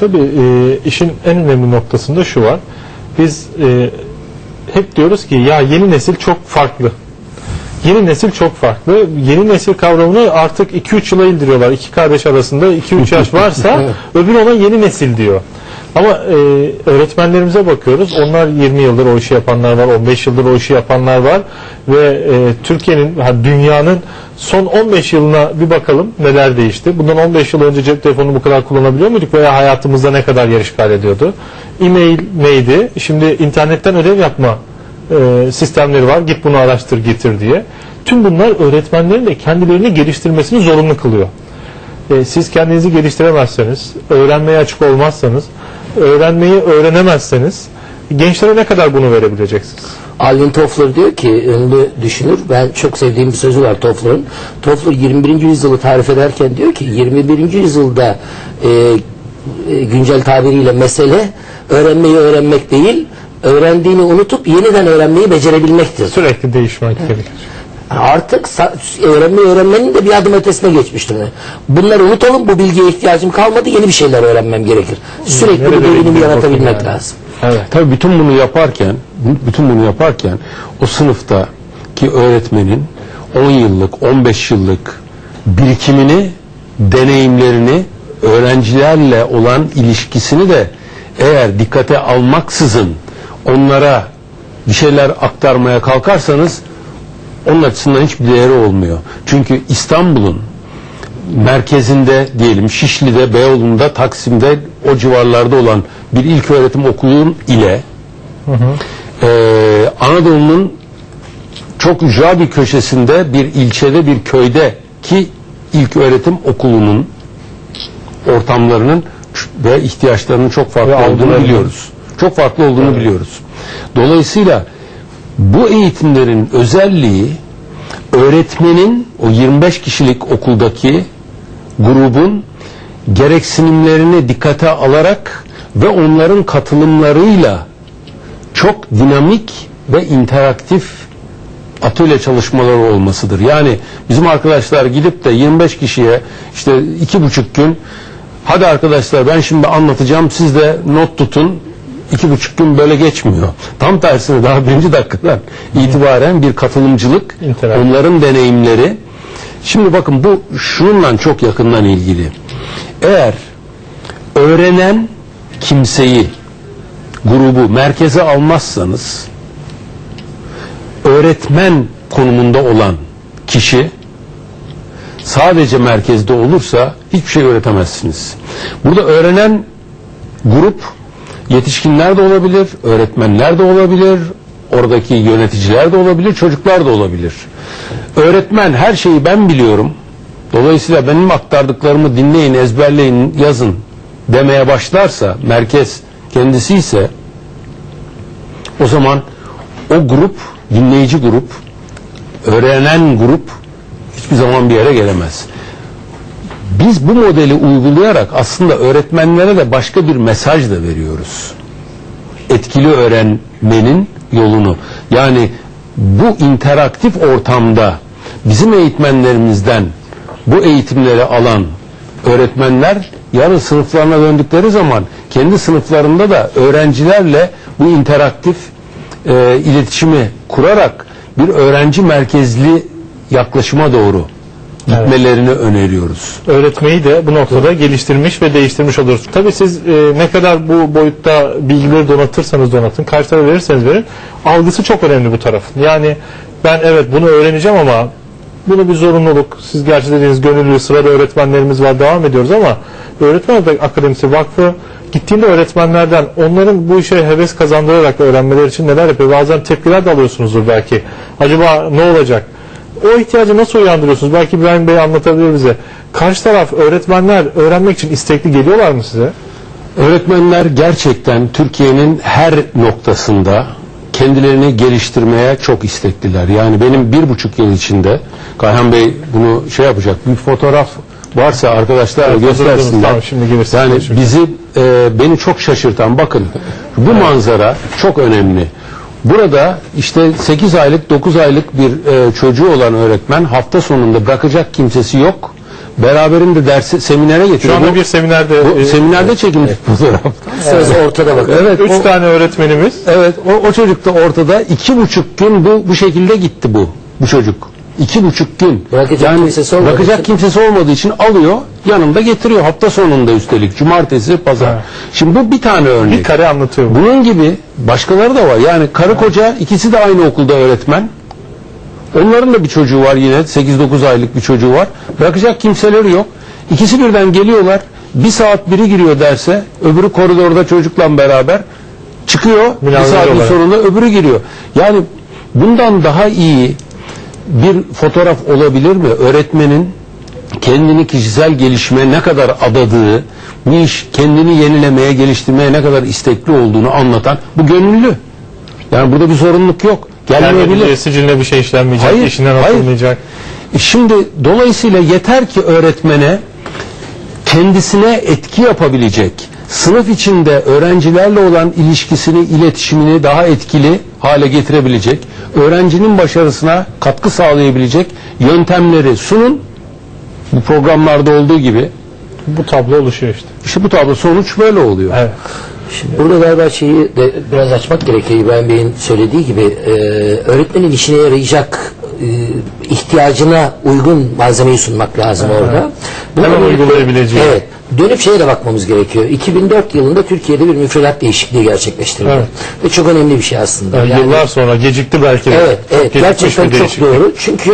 Tabii e, işin en önemli noktasında şu var. Biz e, hep diyoruz ki ya yeni nesil çok farklı. Yeni nesil çok farklı. Yeni nesil kavramını artık 2-3 yıla indiriyorlar. İki kardeş arasında 2-3 yaş varsa öbürü ona yeni nesil diyor. Ama e, öğretmenlerimize bakıyoruz. Onlar 20 yıldır o işi yapanlar var, 15 yıldır o işi yapanlar var ve e, Türkiye'nin, dünyanın son 15 yılına bir bakalım neler değişti. Bundan 15 yıl önce cep telefonunu bu kadar kullanabiliyor muyduk veya hayatımızda ne kadar yer işgal ediyordu? E-mail neydi? Şimdi internetten ödev yapma e, sistemleri var. Git bunu araştır getir diye. Tüm bunlar öğretmenlerin de kendilerini geliştirmesini zorunlu kılıyor. E, siz kendinizi geliştiremezseniz, öğrenmeye açık olmazsanız, öğrenmeyi öğrenemezseniz gençlere ne kadar bunu verebileceksiniz? Alvin Toffler diyor ki ünlü düşünür. Ben çok sevdiğim bir sözü var Toffler'ın. Toffler 21. yüzyılı tarif ederken diyor ki 21. yüzyılda e, e, güncel tabiriyle mesele öğrenmeyi öğrenmek değil, öğrendiğini unutup yeniden öğrenmeyi becerebilmektir. Sürekli değişmek gerekir. Artık öğrenmeyi öğrenmenin de bir adım ötesine geçmiş durumda. Bunları unutalım, bu bilgiye ihtiyacım kalmadı, yeni bir şeyler öğrenmem gerekir. Sürekli Nerede bu bilgi yaratabilmek yani. lazım. Evet. Tabii bütün bunu yaparken, bütün bunu yaparken o sınıftaki öğretmenin 10 yıllık, 15 yıllık birikimini, deneyimlerini, öğrencilerle olan ilişkisini de eğer dikkate almaksızın onlara bir şeyler aktarmaya kalkarsanız onun açısından hiçbir değeri olmuyor. Çünkü İstanbul'un merkezinde diyelim Şişli'de, Beyoğlu'nda, Taksim'de o civarlarda olan bir ilköğretim okulun ile eee, Anadolu'nun çok ücra bir köşesinde bir ilçede bir köyde ki ilk öğretim okulunun ortamlarının ve ihtiyaçlarının çok farklı Ve olduğunu biliyoruz. Çok farklı olduğunu biliyoruz. Dolayısıyla bu eğitimlerin özelliği öğretmenin o 25 kişilik okuldaki grubun gereksinimlerini dikkate alarak ve onların katılımlarıyla çok dinamik ve interaktif atölye çalışmaları olmasıdır. Yani bizim arkadaşlar gidip de 25 kişiye işte iki buçuk gün hadi arkadaşlar ben şimdi anlatacağım siz de not tutun iki buçuk gün böyle geçmiyor. Tam tersine daha birinci dakikadan itibaren bir katılımcılık İnteraktif. onların deneyimleri şimdi bakın bu şununla çok yakından ilgili. Eğer öğrenen kimseyi grubu merkeze almazsanız öğretmen konumunda olan kişi sadece merkezde olursa hiçbir şey öğretemezsiniz. Burada öğrenen grup yetişkinler de olabilir, öğretmenler de olabilir, oradaki yöneticiler de olabilir, çocuklar da olabilir. Öğretmen her şeyi ben biliyorum. Dolayısıyla benim aktardıklarımı dinleyin, ezberleyin, yazın demeye başlarsa, merkez kendisi ise o zaman o grup, dinleyici grup, öğrenen grup hiçbir zaman bir yere gelemez. Biz bu modeli uygulayarak aslında öğretmenlere de başka bir mesaj da veriyoruz. Etkili öğrenmenin yolunu. Yani bu interaktif ortamda bizim eğitmenlerimizden bu eğitimleri alan öğretmenler yarın sınıflarına döndükleri zaman kendi sınıflarında da öğrencilerle bu interaktif e, iletişimi kurarak bir öğrenci merkezli yaklaşıma doğru gitmelerini öneriyoruz. öğretmeyi de bu noktada geliştirmiş ve değiştirmiş oluruz. Tabii siz e, ne kadar bu boyutta bilgileri donatırsanız donatın, karşı verirseniz verin, algısı çok önemli bu tarafın. Yani ben evet bunu öğreneceğim ama bunu bir zorunluluk. Siz gerçi dediğiniz gönüllü sırada öğretmenlerimiz var, devam ediyoruz ama Öğretmen Odası Akademisi Vakfı gittiğinde öğretmenlerden onların bu işe heves kazandırarak öğrenmeleri için neler yapıyor? Bazen tepkiler de alıyorsunuzdur belki. Acaba ne olacak? O ihtiyacı nasıl uyandırıyorsunuz? Belki İbrahim Bey anlatabilir bize. Karşı taraf öğretmenler öğrenmek için istekli geliyorlar mı size? Öğretmenler gerçekten Türkiye'nin her noktasında kendilerini geliştirmeye çok istekliler. Yani benim bir buçuk yıl içinde Kayhan Bey bunu şey yapacak bir fotoğraf varsa arkadaşlar Evet, göstersinler. Tamam, şimdi yani bizi e, beni çok şaşırtan bakın bu manzara çok önemli. Burada işte 8 aylık 9 aylık bir e, çocuğu olan öğretmen hafta sonunda bırakacak kimsesi yok Beraberinde dersi seminere Şu getiriyor. anda Bu- bir seminerde bu e, seminerde çekilmiş fotoğraf. Sırası ortada bakın. Evet, üç o- tane öğretmenimiz Evet o, o çocuk da ortada iki buçuk gün bu bu şekilde gitti bu bu çocuk. İki buçuk gün. Bırakacak kimsesi olmadığı Bırakacak için. kimsesi olmadığı için alıyor yanında getiriyor hafta sonunda üstelik cumartesi pazar. Evet. Şimdi bu bir tane örnek. bir kare anlatıyor. bu. Bunun gibi başkaları da var. Yani karı koca ikisi de aynı okulda öğretmen. Onların da bir çocuğu var yine 8-9 aylık bir çocuğu var. Bırakacak kimseleri yok. İkisi birden geliyorlar. Bir saat biri giriyor derse öbürü koridorda çocukla beraber çıkıyor. Bir Münazara saatin olarak. sonunda öbürü giriyor. Yani bundan daha iyi bir fotoğraf olabilir mi? Öğretmenin kendini kişisel gelişime ne kadar adadığı, bu iş kendini yenilemeye, geliştirmeye ne kadar istekli olduğunu anlatan bu gönüllü. Yani burada bir sorunluk yok. Gelmeyebilir. Gelmediği siciline bir şey işlenmeyecek, Hayır, işinden hayır. atılmayacak. E Şimdi dolayısıyla yeter ki öğretmene kendisine etki yapabilecek, sınıf içinde öğrencilerle olan ilişkisini, iletişimini daha etkili hale getirebilecek, öğrencinin başarısına katkı sağlayabilecek yöntemleri sunun. Bu programlarda olduğu gibi Bu tablo oluşuyor işte. işte bu tablo sonuç böyle oluyor. Evet. Şimdi burada galiba şeyi de biraz açmak gerekiyor İbrahim Bey'in söylediği gibi e, öğretmenin işine yarayacak e, ihtiyacına uygun malzemeyi sunmak lazım orada. Hemen Bununla birlikte- uygulayabileceği. Evet. Dönüp şeye de bakmamız gerekiyor. 2004 yılında Türkiye'de bir müfredat değişikliği gerçekleştirildi. Evet. Ve çok önemli bir şey aslında. Yani Yani- yıllar sonra gecikti belki. Evet, Çok evet gerçekten çok doğru. Çünkü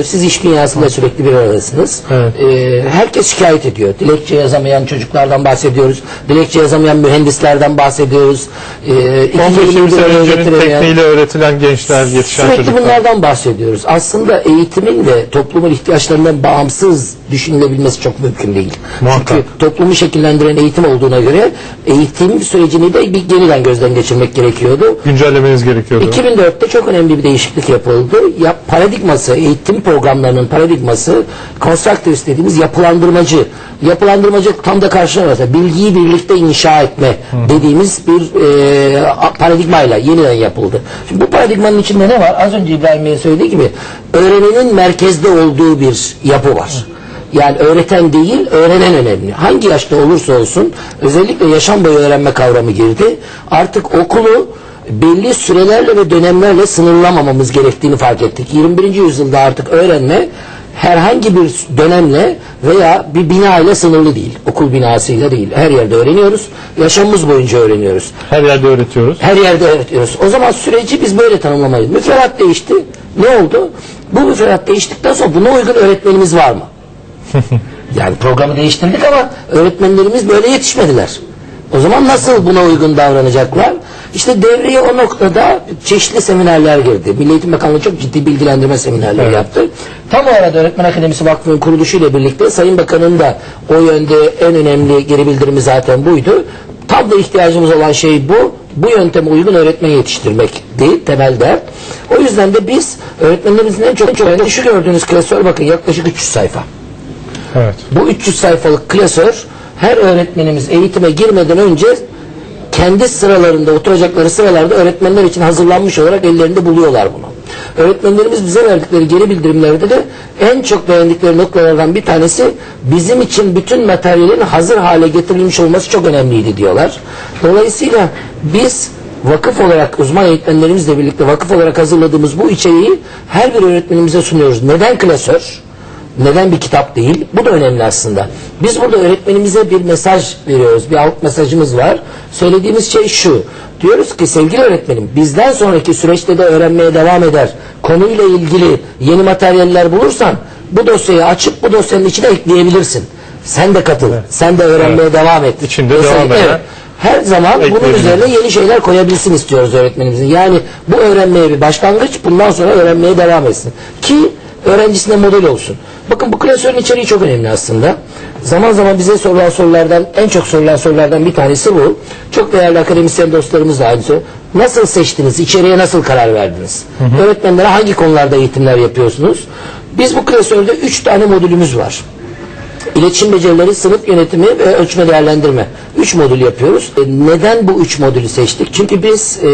e, siz iş dünyasında sürekli bir aradasınız. Evet. E, herkes şikayet ediyor. Dilekçe yazamayan çocuklardan bahsediyoruz. Dilekçe yazamayan mühendislerden bahsediyoruz. E, iki 15 kelimeyi 20 bir sene araya öncenin getiremeyen- tekniğiyle öğretilen gençler, yetişen Sürekli çocuklar. bunlardan bahsediyoruz. Aslında eğitimin ve toplumun ihtiyaçlarından bağımsız düşünülebilmesi çok mümkün değil. Muhakkak. Çünkü toplumu şekillendiren eğitim olduğuna göre eğitim sürecini de bir yeniden gözden geçirmek gerekiyordu. Güncellemeniz gerekiyordu. 2004'te çok önemli bir değişiklik yapıldı. Ya, paradigması, eğitim programlarının paradigması konstruktivist dediğimiz yapılandırmacı. Yapılandırmacı tam da karşılamasa bilgiyi birlikte inşa etme dediğimiz bir e, paradigmayla yeniden yapıldı. Şimdi bu paradigmanın içinde ne var? Az önce İbrahim Bey'in söylediği gibi öğrenenin merkezde olduğu bir yapı var. Yani öğreten değil, öğrenen önemli. Hangi yaşta olursa olsun, özellikle yaşam boyu öğrenme kavramı girdi. Artık okulu belli sürelerle ve dönemlerle sınırlamamamız gerektiğini fark ettik. 21. yüzyılda artık öğrenme herhangi bir dönemle veya bir bina ile sınırlı değil. Okul binasıyla değil. Her yerde öğreniyoruz. Yaşamımız boyunca öğreniyoruz. Her yerde öğretiyoruz. Her yerde öğretiyoruz. O zaman süreci biz böyle tanımlamalıyız. Müfredat değişti. Ne oldu? Bu müfredat değiştikten sonra buna uygun öğretmenimiz var mı? yani programı değiştirdik ama öğretmenlerimiz böyle yetişmediler. O zaman nasıl buna uygun davranacaklar? İşte devreye o noktada çeşitli seminerler girdi. Milli Eğitim Bakanlığı çok ciddi bilgilendirme seminerleri yaptı. Tam o arada Öğretmen Akademisi Vakfı'nın kuruluşuyla birlikte Sayın Bakan'ın da o yönde en önemli geri bildirimi zaten buydu. Tam da ihtiyacımız olan şey bu. Bu yönteme uygun öğretmen yetiştirmekti temel dert. O yüzden de biz öğretmenlerimizin en çok, en çok şu gördüğünüz klasör bakın yaklaşık 300 sayfa. Evet. Bu 300 sayfalık klasör her öğretmenimiz eğitime girmeden önce kendi sıralarında oturacakları sıralarda öğretmenler için hazırlanmış olarak ellerinde buluyorlar bunu. Öğretmenlerimiz bize verdikleri geri bildirimlerde de en çok beğendikleri noktalardan bir tanesi bizim için bütün materyalin hazır hale getirilmiş olması çok önemliydi diyorlar. Dolayısıyla biz vakıf olarak uzman eğitmenlerimizle birlikte vakıf olarak hazırladığımız bu içeriği her bir öğretmenimize sunuyoruz. Neden klasör? Neden bir kitap değil? Bu da önemli aslında. Biz burada öğretmenimize bir mesaj veriyoruz. Bir alt mesajımız var. Söylediğimiz şey şu. Diyoruz ki sevgili öğretmenim bizden sonraki süreçte de öğrenmeye devam eder. Konuyla ilgili yeni materyaller bulursan bu dosyayı açıp bu dosyanın içine ekleyebilirsin. Sen de katıl. Sen de öğrenmeye devam et. İçinde devam eder. Evet. Her zaman bunun üzerine yeni şeyler koyabilsin istiyoruz öğretmenimizin. Yani bu öğrenmeye bir başlangıç bundan sonra öğrenmeye devam etsin. Ki öğrencisine model olsun. Bakın bu klasörün içeriği çok önemli aslında. Zaman zaman bize sorulan sorulardan, en çok sorulan sorulardan bir tanesi bu. Çok değerli akademisyen dostlarımız da aynı soru. Nasıl seçtiniz? İçeriye nasıl karar verdiniz? Öğretmenlere hangi konularda eğitimler yapıyorsunuz? Biz bu klasörde üç tane modülümüz var. İletişim becerileri, sınıf yönetimi ve ölçme değerlendirme. Üç modül yapıyoruz. E, neden bu üç modülü seçtik? Çünkü biz e,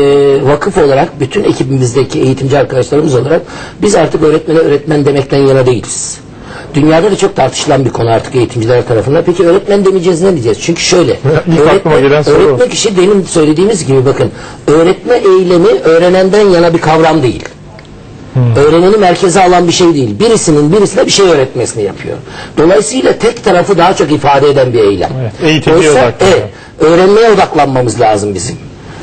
vakıf olarak, bütün ekibimizdeki eğitimci arkadaşlarımız olarak biz artık öğretmene öğretmen demekten yana değiliz. Dünyada da çok tartışılan bir konu artık eğitimciler tarafından. Peki öğretmen demeyeceğiz ne diyeceğiz? Çünkü şöyle. O. öğretme kişi demin söylediğimiz gibi bakın. Öğretme eylemi öğrenenden yana bir kavram değil. Hmm. Öğreneni merkeze alan bir şey değil. Birisinin birisine bir şey öğretmesini yapıyor. Dolayısıyla tek tarafı daha çok ifade eden bir eylem. Evet, Oysa, evet, öğrenmeye odaklanmamız lazım bizim.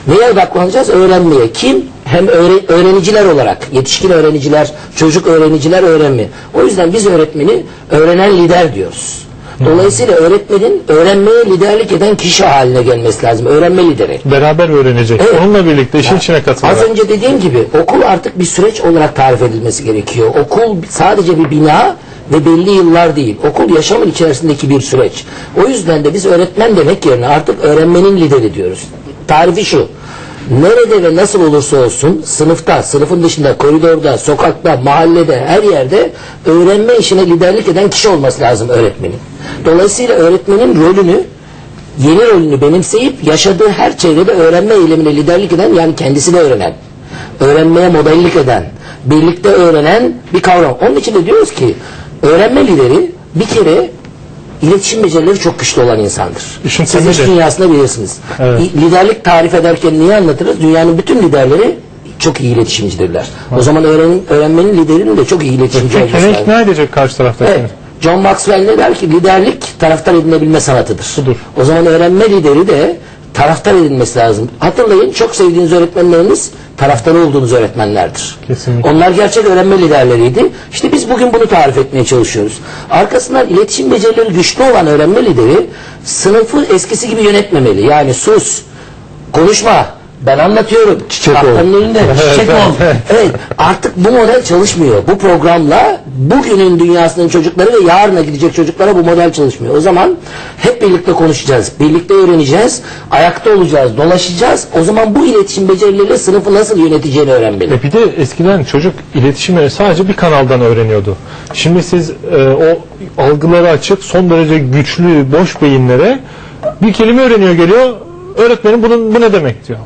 Neye odaklanacağız? Öğrenmeye. Kim? Hem öğre- öğreniciler olarak, yetişkin öğreniciler, çocuk öğreniciler öğrenme. O yüzden biz öğretmeni öğrenen lider diyoruz. Dolayısıyla öğretmenin öğrenmeye liderlik eden kişi haline gelmesi lazım. Öğrenme lideri. Beraber öğrenecek. Evet. Onunla birlikte işin içine Az katılarak. önce dediğim gibi okul artık bir süreç olarak tarif edilmesi gerekiyor. Okul sadece bir bina ve belli yıllar değil. Okul yaşamın içerisindeki bir süreç. O yüzden de biz öğretmen demek yerine artık öğrenmenin lideri diyoruz. Tarifi şu. Nerede ve nasıl olursa olsun sınıfta, sınıfın dışında, koridorda, sokakta, mahallede, her yerde öğrenme işine liderlik eden kişi olması lazım öğretmenin. Dolayısıyla öğretmenin rolünü yeni rolünü benimseyip yaşadığı her çevrede öğrenme eylemine liderlik eden yani kendisi de öğrenen, öğrenmeye modellik eden, birlikte öğrenen bir kavram. Onun için de diyoruz ki öğrenme lideri bir kere iletişim becerileri çok güçlü olan insandır. İşin Siz iş dünyasında bilirsiniz. Evet. Liderlik tarif ederken niye anlatırız? Dünyanın bütün liderleri çok iyi iletişimcidirler. O zaman öğren, öğrenmenin liderinin de çok iyi iletişimci olması Fikrini lazım. ikna edecek karşı taraftakini. Evet. John Maxwell ne der ki liderlik taraftar edinebilme sanatıdır. Budur. O zaman öğrenme lideri de taraftar edilmesi lazım. Hatırlayın çok sevdiğiniz öğretmenleriniz taraftarı olduğunuz öğretmenlerdir. Kesinlikle. Onlar gerçek öğrenme liderleriydi. İşte biz bugün bunu tarif etmeye çalışıyoruz. Arkasından iletişim becerileri güçlü olan öğrenme lideri sınıfı eskisi gibi yönetmemeli. Yani sus, konuşma, ben anlatıyorum. Çiçek ol. Önünde çiçek ol. Evet artık bu model çalışmıyor. Bu programla bugünün dünyasının çocukları ve yarına gidecek çocuklara bu model çalışmıyor. O zaman hep birlikte konuşacağız. Birlikte öğreneceğiz. Ayakta olacağız. Dolaşacağız. O zaman bu iletişim becerileriyle sınıfı nasıl yöneteceğini öğrenmeli. E bir de eskiden çocuk iletişimi sadece bir kanaldan öğreniyordu. Şimdi siz e, o algıları açık, son derece güçlü, boş beyinlere bir kelime öğreniyor geliyor. Öğretmenim bunun bu ne demek diyor.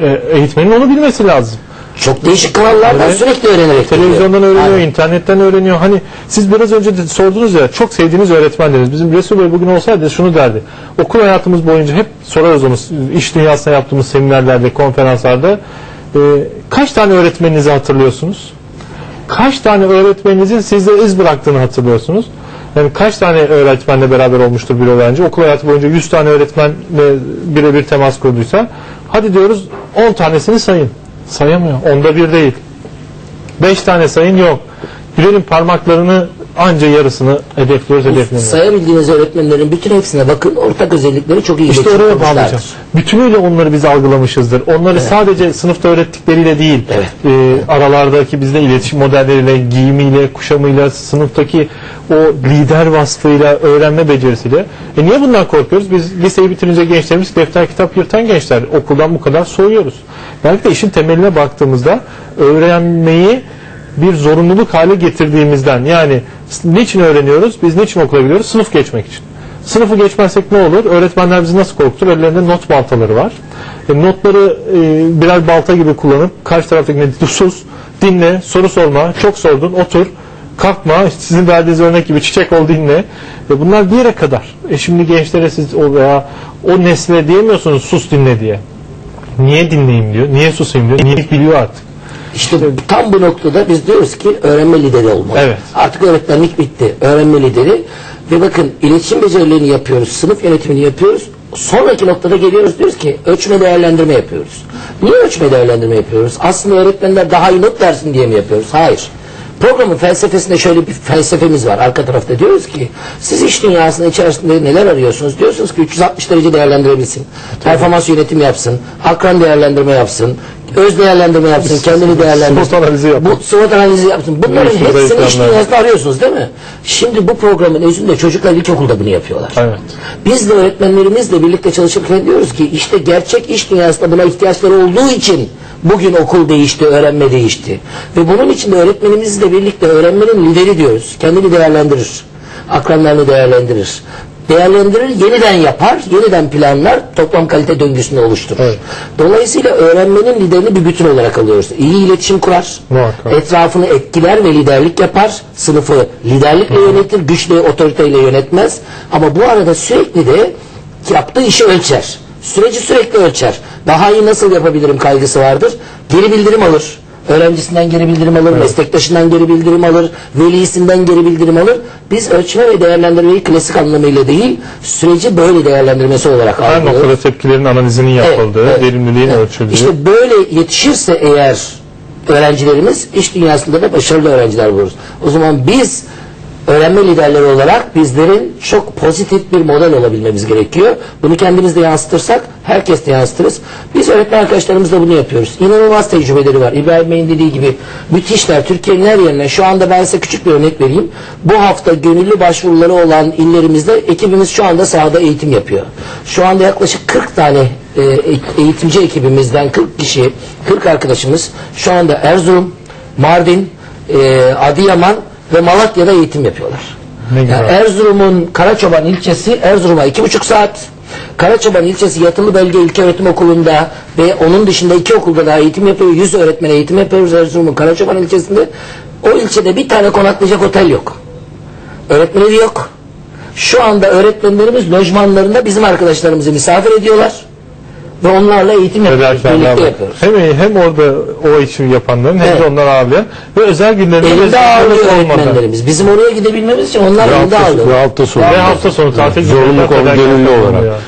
E, eğitmenin onu bilmesi lazım. Çok değişik kanallardan Evet. sürekli öğrenerek Televizyondan geliyor. öğreniyor, Aynen. internetten öğreniyor. Hani siz biraz önce de sordunuz ya çok sevdiğiniz öğretmen dediniz. Bizim Resul Bey bugün olsaydı şunu derdi. Okul hayatımız boyunca hep sorarız onu iş dünyasında yaptığımız seminerlerde, konferanslarda e, kaç tane öğretmeninizi hatırlıyorsunuz? Kaç tane öğretmeninizin sizde iz bıraktığını hatırlıyorsunuz? Yani kaç tane öğretmenle beraber olmuştur bir öğrenci? Okul hayatı boyunca 100 tane öğretmenle birebir temas kurduysa hadi diyoruz 10 tanesini sayın. Sayamıyor. Onda bir değil. 5 tane sayın yok. Birerin parmaklarını anca yarısını hedefliyoruz hedeflemiyoruz. Sayabildiğiniz öğretmenlerin bütün hepsine bakın. Ortak özellikleri çok iyi İşte oraya bağlayacağım. Bütünüyle onları biz algılamışızdır. Onları sadece sınıfta öğrettikleriyle değil, Evet. e, aralardaki bizde iletişim modelleriyle, giyimiyle, kuşamıyla, sınıftaki o lider vasfıyla, öğrenme becerisiyle. E niye bundan korkuyoruz? Biz liseyi bitirince gençlerimiz defter kitap yırtan gençler. Okuldan bu kadar soğuyoruz. Belki de işin temeline baktığımızda öğrenmeyi bir zorunluluk hale getirdiğimizden yani niçin öğreniyoruz? Biz niçin okula gidiyoruz? Sınıf geçmek için. Sınıfı geçmezsek ne olur? Öğretmenler bizi nasıl korkutur? Ellerinde not baltaları var. E, notları e, birer balta gibi kullanıp karşı taraftakine sus, dinle, soru sorma, çok sordun, otur, kalkma, sizin verdiğiniz örnek gibi çiçek ol dinle. E, bunlar bir yere kadar. E, şimdi gençlere siz o veya o nesle diyemiyorsunuz sus dinle diye. Niye dinleyeyim diyor, niye susayım diyor, niye biliyor artık. İşte tam bu noktada biz diyoruz ki öğrenme lideri olmalı. Evet. Artık öğretmenlik bitti. Öğrenme lideri ve bakın iletişim becerilerini yapıyoruz, sınıf yönetimini yapıyoruz. Sonraki noktada geliyoruz diyoruz ki ölçme değerlendirme yapıyoruz. Niye ölçme değerlendirme yapıyoruz? Aslında öğretmenler daha iyi not versin diye mi yapıyoruz? Hayır. Programın felsefesinde şöyle bir felsefemiz var. Arka tarafta diyoruz ki siz iş dünyasının içerisinde neler arıyorsunuz? Diyorsunuz ki 360 derece değerlendirebilsin. Performans yönetimi yapsın. Akran değerlendirme yapsın. Öz değerlendirme yapsın. Kendini değerlendirsin. SWOT analizi yapın. Bu SWOT analizi yapsın. Bunların Uyuşma hepsini iş dünyasında arıyorsunuz değil mi? Şimdi bu programın özünde çocuklar ilkokulda bunu yapıyorlar. Evet. Biz de öğretmenlerimizle birlikte çalışırken diyoruz ki işte gerçek iş dünyasında buna ihtiyaçları olduğu için bugün okul değişti, öğrenme değişti. Ve bunun için de öğretmenimizle birlikte öğrenmenin lideri diyoruz. Kendini değerlendirir. Akranlarını değerlendirir. değerlendirir, yeniden yapar, yeniden planlar, toplam kalite döngüsünü oluşturur. Evet. Dolayısıyla öğrenmenin liderini bir bütün olarak alıyoruz. İyi iletişim kurar, Muhakkak. etrafını etkiler ve liderlik yapar, sınıfı liderlikle yönetir, güçle, otoriteyle yönetmez. Ama bu arada sürekli de yaptığı işi ölçer. Süreci sürekli ölçer. Daha iyi nasıl yapabilirim kaygısı vardır. Geri bildirim alır. Öğrencisinden geri bildirim alır, meslektaşından geri bildirim alır, velisinden geri bildirim alır. Biz ölçme ve değerlendirmeyi klasik anlamıyla değil, süreci böyle değerlendirmesi olarak Her algılıyoruz. noktada tepkilerin analizinin yapıldığı, Evet, evet. verimliliğin Evet. ölçüldüğü. İşte böyle yetişirse eğer öğrencilerimiz iş dünyasında da başarılı öğrenciler buluruz. O zaman biz öğrenme liderleri olarak bizlerin çok pozitif bir model olabilmemiz gerekiyor. Bunu kendimiz de yansıtırsak herkes de yansıtırız. Biz öğretmen arkadaşlarımızla bunu yapıyoruz. İnanılmaz tecrübeleri var. İbrahim Bey'in dediği gibi müthişler. Türkiye'nin her yerine şu anda ben size küçük bir örnek vereyim. Bu hafta gönüllü başvuruları olan illerimizde ekibimiz şu anda sahada eğitim yapıyor. Şu anda yaklaşık 40 tane e, eğitimci ekibimizden 40 kişi, 40 arkadaşımız şu anda Erzurum, Mardin, e, Adıyaman ve Malatya'da eğitim yapıyorlar. Yani Erzurum'un Karaçoban ilçesi Erzurum'a iki buçuk saat. Karaçoban ilçesi Yatılı Bölge İlköğretim Okulu'nda ve onun dışında iki okulda daha eğitim yapıyor. Yüz öğretmen eğitim yapıyoruz Erzurum'un Karaçoban ilçesinde. O ilçede bir tane konaklayacak otel yok. Öğretmen evi yok. Şu anda öğretmenlerimiz lojmanlarında bizim arkadaşlarımızı misafir ediyorlar. Ve onlarla eğitim yapıyoruz. Birlikte yapıyoruz. Hem, hem orada o işi yapanların hem Evet. de onları ağırlayan ve özel günlerinde Elinde ağırlıyor öğretmenlerimiz. Bizim oraya gidebilmemiz için onlar elinde hafta, ağırlıyor. ve hafta sonu. Ve hafta sonu tatil Zorunlu günlerinde kol- fedakarlık gönüllü olarak.